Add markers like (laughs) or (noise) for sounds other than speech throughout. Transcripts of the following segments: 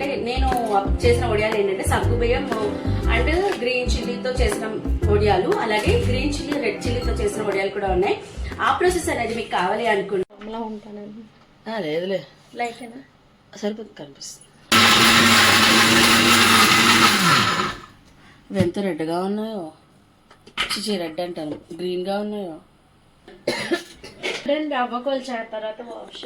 అంటే నేను చేసిన వడియాలు ఏంటంటే సగ్గు బియ్యం అండ్ గ్రీన్ చిల్లీతో చేసిన వడియాలు అలాగే గ్రీన్ చిల్లీ రెడ్ చిల్లీతో చేసిన వడియాలు కూడా ఉన్నాయి. ఆ ప్రాసెస్ అనేది మీకు కావాలి ఉంటానండి. లేదులే. లైక్ సరిపోతుంది కనిపిస్తుంది. ఇవి ఎంత రెడ్గా ఉన్నాయో. చిచి రెడ్ అంటాను. గ్రీన్గా ఉన్నాయో. రెండు అవ్వకోలు తర్వాత wash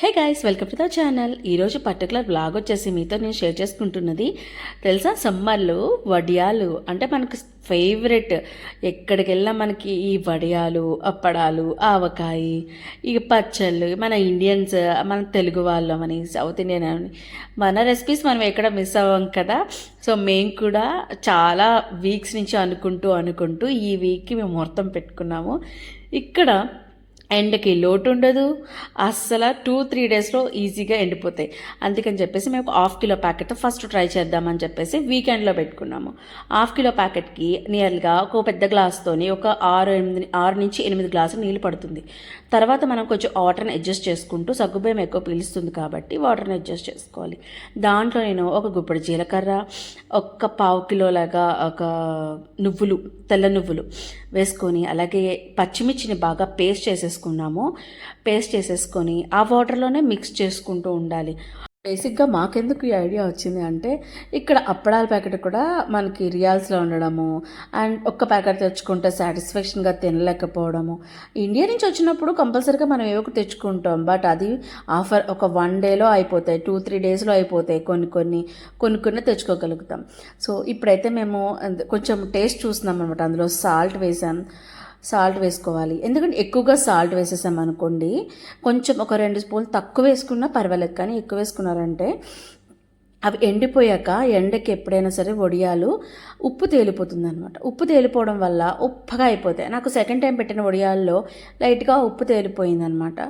hey guys welcome to the channel ఈరోజు పర్టికులర్ బ్లాగ్ వచ్చేసి మీతో నేను షేర్ చేసుకుంటున్నది. తెలుసా? సమ్మర్లో వడియాలు అంటే మనకు ఫేవరెట్ ఎక్కడికి వెళ్ళినా మనకి ఈ వడియాలు అప్పడాలు ఆవకాయ ఈ పచ్చళ్ళు మన ఇండియన్స్ మన తెలుగు వాళ్ళం అని సౌత్ ఇండియన్ అని మన రెసిపీస్ మనం ఎక్కడ మిస్ అవ్వం కదా? సో మేము కూడా చాలా వీక్స్ నుంచి అనుకుంటూ అనుకుంటూ ఈ వీక్కి మేము ముహూర్తం పెట్టుకున్నాము. ఇక్కడ ఎండకి లోటు ఉండదు అస్సలు టూ త్రీ డేస్లో ఈజీగా ఎండిపోతాయి. అందుకని చెప్పేసి మేము half kilo packet first try చేద్దామని చెప్పేసి వీకెండ్లో పెట్టుకున్నాము. హాఫ్ కిలో ప్యాకెట్కి నియర్గా ఒక పెద్ద గ్లాస్తోని ఒక ఆరు ఎనిమిది ఆరు నుంచి ఎనిమిది గ్లాసులు నీళ్ళు పడుతుంది. తర్వాత మనం కొంచెం వాటర్ని అడ్జస్ట్ చేసుకుంటూ సగ్గుబియ్యం ఎక్కువ పీలుస్తుంది కాబట్టి వాటర్ని అడ్జస్ట్ చేసుకోవాలి. దాంట్లో నేను ఒక గుప్పడి జీలకర్ర ఒక్క పావు కిలోలాగా ఒక నువ్వులు తెల్ల నువ్వులు వేసుకొని అలాగే పచ్చిమిర్చిని బాగా పేస్ట్ చేసేసుకున్నాము. పేస్ట్ చేసేసుకొని ఆ వాటర్లోనే మిక్స్ చేసుకుంటూ ఉండాలి. బేసిక్గా మాకెందుకు ఈ ఐడియా వచ్చింది అంటే ఇక్కడ అప్పడాల ప్యాకెట్ కూడా మనకి రియాల్స్లో ఉండడము అండ్ ఒక్క ప్యాకెట్ తెచ్చుకుంటే సాటిస్ఫాక్షన్గా తినలేకపోవడము. ఇండియా నుంచి వచ్చినప్పుడు కంపల్సరీగా మనం ఏవో తెచ్చుకుంటాం బట్ అది ఆఫర్ ఒక వన్ డేలో అయిపోతాయి టూ త్రీ డేస్లో అయిపోతాయి కొన్ని కొన్ని కొన్ని కొన్ని తెచ్చుకోగలుగుతాం. సో ఇప్పుడైతే మేము కొంచెం టేస్ట్ చూస్తున్నాం అనమాట అందులో సాల్ట్ వేసాం సాల్ట్ వేసుకోవాలి. ఎందుకంటే ఎక్కువగా సాల్ట్ వేసేసాం అనుకోండి కొంచెం ఒక రెండు స్పూన్లు తక్కువ వేసుకున్నా పర్వాలేదు కానీ ఎక్కువ వేసుకున్నారంటే అవి ఎండిపోయాక ఎండకి ఎప్పుడైనా సరే వడియాలు ఉప్పు తేలిపోతుంది అనమాట ఉప్పు తేలిపోవడం వల్ల ఉప్పగా అయిపోతాయి. నాకు సెకండ్ టైం పెట్టిన వడియాల్లో లైట్గా ఉప్పు తేలిపోయింది అనమాట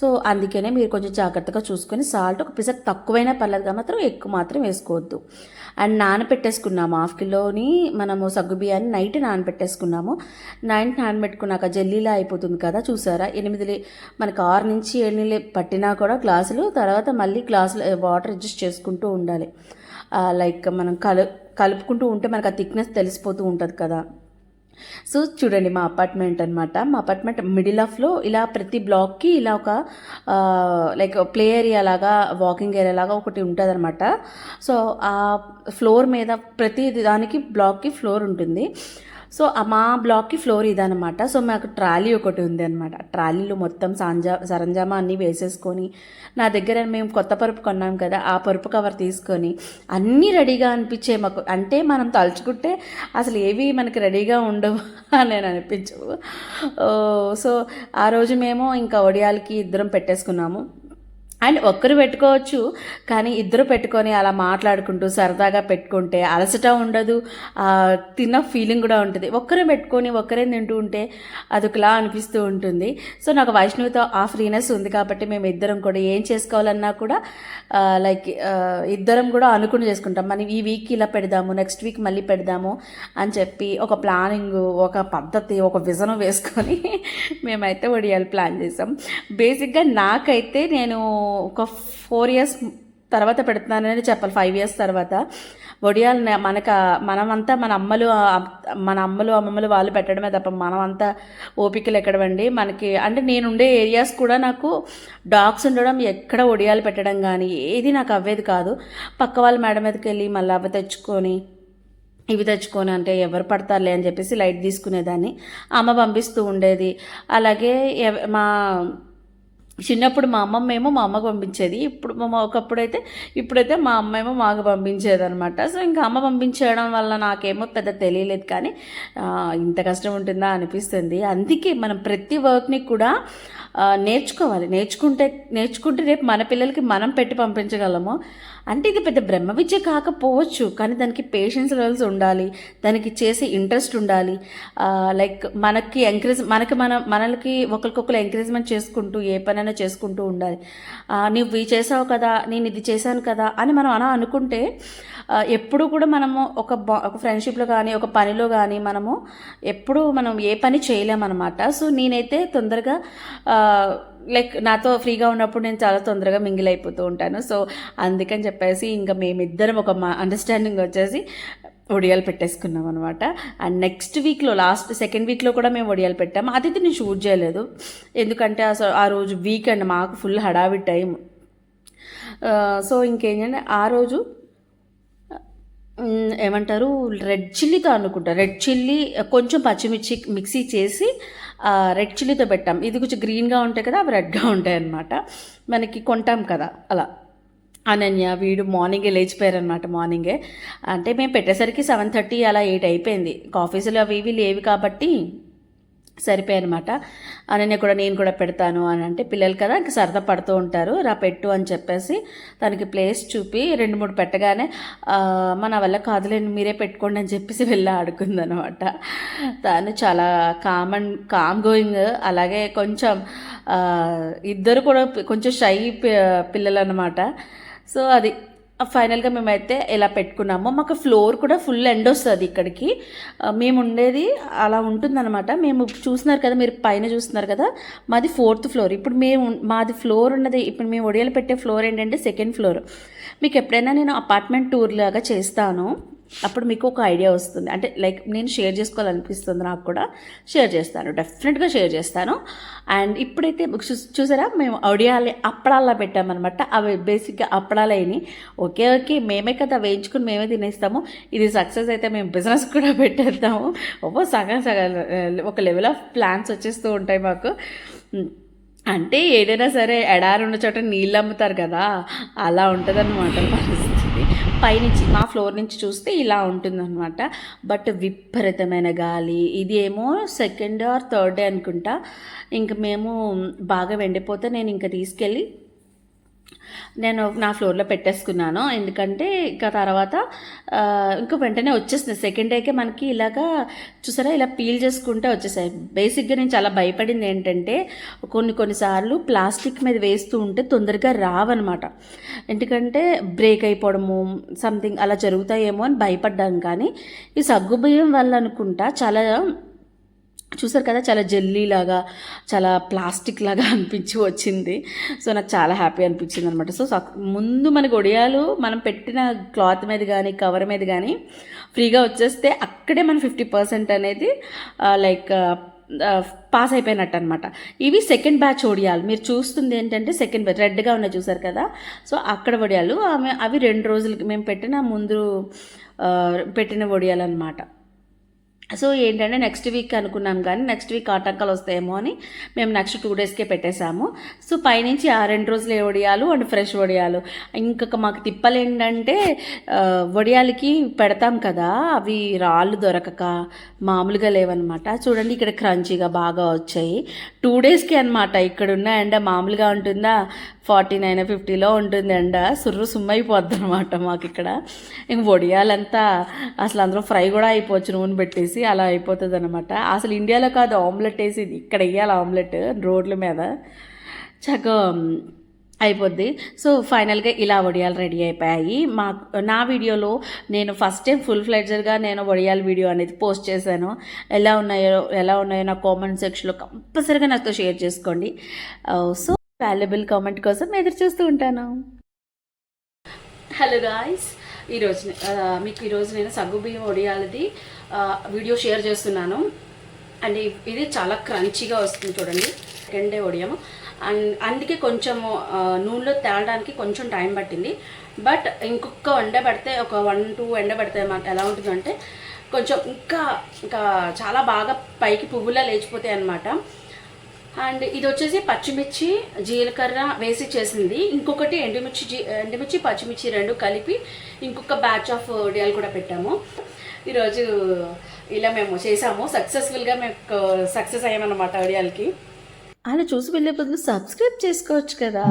సో అందుకనే మీరు కొంచెం జాగ్రత్తగా చూసుకొని సాల్ట్ ఒక పిసర్ తక్కువైనా పర్లేదు మాత్రం ఎక్కువ మాత్రం వేసుకోవద్దు. అండ్ నానబెట్టేసుకున్నాము హాఫ్ కిలోని మనము సగ్గు బియ్యాన్ని నైట్ నానబెట్టేసుకున్నాము నైట్ నానబెట్టుకున్నాక జల్లీలా అయిపోతుంది కదా చూసారా? ఎనిమిదిలే మనకు ఆరు నుంచి ఎనిమిది పట్టినా కూడా గ్లాసులు తర్వాత మళ్ళీ గ్లాసులు వాటర్ అడ్జస్ట్ చేసుకుంటూ ఉండాలి. లైక్ మనం కలు కలుపుకుంటూ ఉంటే మనకు ఆ థిక్నెస్ తెలిసిపోతూ ఉంటుంది కదా. సో చూడండి మా అపార్ట్మెంట్ అనమాట మా అపార్ట్మెంట్ మిడిల్ ఆఫ్లో ఇలా ప్రతి బ్లాక్కి ఇలా ఒక లైక్ ప్లే ఏరియా లాగా వాకింగ్ ఏరియా లాగా ఒకటి ఉంటుంది అనమాట సో ఆ ఫ్లోర్ మీద ప్రతి దానికి బ్లాక్కి ఫ్లోర్ ఉంటుంది. సో మా బ్లాక్కి ఫ్లోర్ ఇదనమాట సో మాకు ట్రాలీ ఒకటి ఉంది అనమాట ట్రాలీలో మొత్తం సాంజా సరంజామా అన్నీ వేసేసుకొని నా దగ్గర మేము కొత్త పరుపు కొన్నాం కదా ఆ పరుపు కవర్ తీసుకొని అన్నీ రెడీగా అనిపించే మాకు అంటే మనం తలుచుకుంటే అసలు ఏవి మనకి రెడీగా ఉండవు (laughs) అని నేను అనిపించవు. సో ఆ రోజు మేము ఇంకా ఒడియాలకి ఇద్దరం పెట్టేసుకున్నాము. అండ్ ఒక్కరు పెట్టుకోవచ్చు కానీ ఇద్దరు పెట్టుకొని అలా మాట్లాడుకుంటూ సరదాగా పెట్టుకుంటే అలసట ఉండదు. తిన్న ఫీలింగ్ కూడా ఉంటుంది. ఒక్కరే పెట్టుకొని ఒక్కరే తింటూ ఉంటే అదొకలా అనిపిస్తూ ఉంటుంది. సో నాకు వైష్ణవితో ఆ ఫ్రీనెస్ ఉంది కాబట్టి మేము ఇద్దరం కూడా ఏం చేసుకోవాలన్నా కూడా లైక్ ఇద్దరం కూడా అనుకుని చేసుకుంటాం. మనం ఈ వీక్ ఇలా పెడదాము నెక్స్ట్ వీక్ మళ్ళీ పెడదాము అని చెప్పి ఒక ప్లానింగ్ ఒక పద్ధతి ఒక విజనం వేసుకొని (laughs) మేమైతే ఒడియాలు ప్లాన్ చేసాం. బేసిక్గా నాకైతే నేను ఒక ఫోర్ ఇయర్స్ తర్వాత పెడుతున్నానని చెప్పాలి. ఫైవ్ ఇయర్స్ తర్వాత. వడియాలు మనకు మనమంతా మన అమ్మలు మన అమ్మలు అమ్మమ్మలు వాళ్ళు పెట్టడమే తప్ప మనమంతా ఓపికలు ఎక్కడవండి మనకి అంటే నేను ఉండే ఏరియాస్ కూడా నాకు డాగ్స్ ఉండడం ఎక్కడ వడియాలు పెట్టడం కానీ ఏది నాకు అవ్వేది కాదు. పక్క వాళ్ళ మేడం మీదకి వెళ్ళి మళ్ళీ అవి తెచ్చుకొని ఇవి తెచ్చుకొని అంటే ఎవరు పడతారులే అని చెప్పేసి లైట్ తీసుకునేదాన్ని. అమ్మ పంపిస్తూ ఉండేది. అలాగే ఎవ- మా చిన్నప్పుడు మా అమ్మమ్మ ఏమో మా అమ్మకు పంపించేది. ఇప్పుడు మా ఒకప్పుడైతే ఇప్పుడైతే మా అమ్మ ఏమో మాకు పంపించేది అనమాట సో ఇంకా అమ్మ పంపించేయడం వల్ల నాకేమో పెద్ద తెలియలేదు కానీ ఇంత కష్టం ఉంటుందా అనిపిస్తుంది. అందుకే మనం ప్రతి వర్క్ని కూడా నేర్చుకోవాలి. నేర్చుకుంటే నేర్చుకుంటే రేపు మన పిల్లలకి మనం పెట్టి పంపించగలము. అంటే ఇది పెద్ద బ్రహ్మ విద్య కాకపోవచ్చు కానీ దానికి పేషెన్స్ లెవెల్స్ ఉండాలి దానికి చేసే ఇంట్రెస్ట్ ఉండాలి. లైక్ మనకి ఎంకరేజ్ మనకి మన మనకి ఒకరికొకరు ఎంకరేజ్మెంట్ చేసుకుంటూ ఏ పనైనా చేసుకుంటూ ఉండాలి. నువ్వు ఇవి చేసావు కదా నేను ఇది చేశాను కదా అని మనం అలా అనుకుంటే ఎప్పుడు కూడా మనము ఒక బా ఒక ఫ్రెండ్షిప్లో కానీ ఒక పనిలో కానీ మనము ఎప్పుడు మనం ఏ పని చేయలేమన్నమాట. సో నేనైతే తొందరగా లైక్ నాతో ఫ్రీగా ఉన్నప్పుడు నేను చాలా తొందరగా మింగిల్ అయిపోతూ ఉంటాను. సో అందుకని చెప్పేసి ఇంకా మేమిద్దరం ఒక మా అండర్స్టాండింగ్ వచ్చేసి ఒడియాలు పెట్టేసుకున్నాం అనమాట అండ్ నెక్స్ట్ వీక్లో లాస్ట్ సెకండ్ వీక్లో కూడా మేము ఒడియాలు పెట్టాము. అది నేను షూట్ చేయలేదు. ఎందుకంటే అసలు ఆ రోజు వీకెండ్ మాకు ఫుల్ హడావిడి టైం సో ఇంకేంటంటే ఆ రోజు ఏమంటారు రెడ్ చిల్లీతో అనుకుంటా. రెడ్ చిల్లీ కొంచెం పచ్చిమిర్చి మిక్సీ చేసి రెడ్ చిల్లీతో పెట్టాం. ఇది కొంచెం గ్రీన్గా ఉంటాయి కదా అవి రెడ్గా ఉంటాయి అన్నమాట మనకి కొంటాం కదా అలా. అనన్య వీడు మార్నింగే లేచిపోయారనమాట మార్నింగే అంటే మేము పెట్టేసరికి సెవెన్ థర్టీ అలా ఎయిట్ అయిపోయింది. కాఫీసులు అవి ఇవి లేవు కాబట్టి సరిపోయాయన్నమాట అనన్య కూడా నేను కూడా పెడతాను అని అంటే పిల్లలు కదా ఇంక సరదా పడుతూ ఉంటారు. రా పెట్టు అని చెప్పేసి తనకి ప్లేస్ చూపి రెండు మూడు పెట్టగానే మన వల్ల కాదులేని మీరే పెట్టుకోండి అని చెప్పేసి వెళ్ళి ఆడుకుందనమాట. తను చాలా కామ్ అండ్ కామ్ గోయింగ్ అలాగే కొంచెం ఇద్దరు కూడా కొంచెం షై పిల్లలు అనమాట సో అది ఫైనల్గా మేమైతే ఇలా పెట్టుకున్నాము మాకు ఫ్లోర్ కూడా ఫుల్ ఎండ్ వస్తుంది ఇక్కడికి. మేము ఉండేది అలా ఉంటుందన్నమాట. మేము చూస్తున్నారు కదా మీరు పైన చూస్తున్నారు కదా మాది ఫోర్త్ ఫ్లోర్. ఇప్పుడు మేము మాది ఫ్లోర్ ఉన్నది ఇప్పుడు మేము ఒడియాలు పెట్టే ఫ్లోర్ ఏంటంటే సెకండ్ ఫ్లోర్. మీకు ఎప్పుడైనా నేను అపార్ట్మెంట్ టూర్ లాగా చేస్తాను. అప్పుడు మీకు ఒక ఐడియా వస్తుంది. అంటే లైక్ నేను షేర్ చేసుకోవాలనిపిస్తుంది నాకు కూడా షేర్ చేస్తాను. డెఫినెట్గా షేర్ చేస్తాను. అండ్ ఇప్పుడైతే చూసారా? మేము ఆడియాలే అప్పడాల్లో పెట్టామన్నమాట. అవి బేసిక్గా అప్పడాలు ఓకే ఓకే మేమే కదా వేయించుకుని మేమే తినేస్తాము. ఇది సక్సెస్ అయితే మేము బిజినెస్ కూడా (laughs) పెట్టేద్దాము. ఓ సగం సగం ఒక లెవెల్ ఆఫ్ ప్లాన్స్ వచ్చేస్తూ ఉంటాయి మాకు. అంటే ఏదైనా సరే ఎడారి ఉన్న చోట నీళ్ళు అమ్ముతారు కదా అలా ఉంటుందన్నమాట పరిస్థితి. పైనుంచి మా ఫ్లోర్ నుంచి చూస్తే ఇలా ఉంటుందన్నమాట. బట్ విపరీతమైన గాలి. ఇది ఏమో సెకండ్ ఆర్ థర్డ్ డే అనుకుంటా. ఇంక మేము బాగా వెండిపోతే నేను ఇంకా తీసుకెళ్ళి నేను నా ఫ్లోర్లో పెట్టేసుకున్నాను. ఎందుకంటే ఇంకా తర్వాత ఇంకా వెంటనే వచ్చేసింది సెకండ్ డేకే మనకి ఇలాగా చూసారా ఇలా పీల్ చేసుకుంటే వచ్చేసాయి. బేసిక్గా నేను చాలా భయపడింది ఏంటంటే కొన్ని కొన్నిసార్లు ప్లాస్టిక్ మీద వేస్తూ ఉంటే తొందరగా రావన్నమాట. ఎందుకంటే బ్రేక్ అయిపోవడము సంథింగ్ అలా జరుగుతాయేమో అని భయపడ్డాను. కానీ ఈ సగ్గుబియ్యం వల్ల అనుకుంటా చాలా చూసారు కదా చాలా జెల్లీ లాగా చాలా ప్లాస్టిక్ లాగా అనిపించి వచ్చింది. సో నాకు చాలా హ్యాపీ అనిపించింది అనమాట సో ముందు మన గొడియాలు మనం పెట్టిన క్లాత్ మీద కానీ కవర్ మీద కానీ ఫ్రీగా వచ్చేస్తే అక్కడే మన ఫిఫ్టీ పర్సెంట్ అనేది లైక్ పాస్ అయిపోయినట్టు అనమాట ఇవి సెకండ్ బ్యాచ్ ఒడియాలు. మీరు చూస్తుంది ఏంటంటే సెకండ్ బ్యాచ్ రెడ్గా ఉన్నాయి చూసారు కదా. సో అక్కడ వడియాలు ఆమె అవి రెండు రోజులకి మేము పెట్టిన ముందు పెట్టిన వడియాలు అనమాట సో ఏంటంటే నెక్స్ట్ వీక్ అనుకున్నాం కానీ నెక్స్ట్ వీక్ ఆటంకాలు వస్తాయేమో అని మేము నెక్స్ట్ టూ డేస్కే పెట్టేశాము. సో పైనుంచి ఆ రెండు రోజులు ఏ వడియాలు అండ్ ఫ్రెష్ వడియాలు ఇంకొక మాకు తిప్పలు ఏంటంటే వడియాలకి పెడతాం కదా అవి రాళ్ళు దొరకక మామూలుగా లేవన్నమాట. చూడండి ఇక్కడ క్రంచీగా బాగా వచ్చాయి. టూ డేస్కి అనమాట ఇక్కడ ఉన్న ఎండ మామూలుగా ఉంటుందా? ఫార్టీ నైన్ ఫిఫ్టీలో ఉంటుంది ఎండ సుర్రు సుమ్మైపోద్ది అనమాట మాకు ఇక్కడ ఇంక వడియాలంతా అసలు అందులో ఫ్రై కూడా అయిపోవచ్చు నూనె పెట్టేసి. అలా అయిపోతుంది అనమాట అసలు ఇండియాలో కాదు ఆమ్లెట్ వేసి ఇక్కడ వేయాలి ఆమ్లెట్ రోడ్ల మీద. చక్కగా అయిపోద్ది. సో ఫైనల్గా ఇలా వడియాలు రెడీ అయిపోయాయి. మా నా వీడియోలో నేను ఫస్ట్ టైం ఫుల్ ఫ్లెడ్జర్గా నేను వడియాల వీడియో అనేది పోస్ట్ చేశాను. ఎలా ఉన్నాయో ఎలా ఉన్నాయో నా కామెంట్ సెక్షన్లో కంపల్సరీగా నాతో షేర్ చేసుకోండి. సో వాల్యుబుల్ కామెంట్ కోసం ఎదురు చూస్తూ ఉంటాను. Hello guys. ఈరోజు మీకు ఈరోజు నేను సగ్గుబియ్యం ఒడియాలది వీడియో షేర్ చేస్తున్నాను. అండ్ ఇది చాలా క్రంచీగా వస్తుంది చూడండి సెకండ్ డే ఒడియము. అండ్ అందుకే కొంచెం నూనెలో తేలడానికి కొంచెం టైం పట్టింది. బట్ ఇంకొక ఎండబెడితే ఒక వన్ టూ ఎండబెడితే అన్నమాట ఎలా ఉంటుందంటే కొంచెం ఇంకా ఇంకా చాలా బాగా పైకి పువ్వులా లేచిపోతాయి అన్నమాట. అండ్ ఇది వచ్చేసి పచ్చిమిర్చి జీలకర్ర వేసి చేసింది. ఇంకొకటి ఎండుమిర్చి జీ- ఎండుమిర్చి పచ్చిమిర్చి రెండు కలిపి ఇంకొక బ్యాచ్ ఆఫ్ వడియాలు కూడా పెట్టాము. ఈరోజు ఇలా మేము చేసాము. సక్సెస్ఫుల్గా మేము సక్సెస్ అయ్యామన్నమాట వడియాలకి. అలా చూసి వెళ్ళే బదులు సబ్స్క్రైబ్ చేసుకోవచ్చు కదా.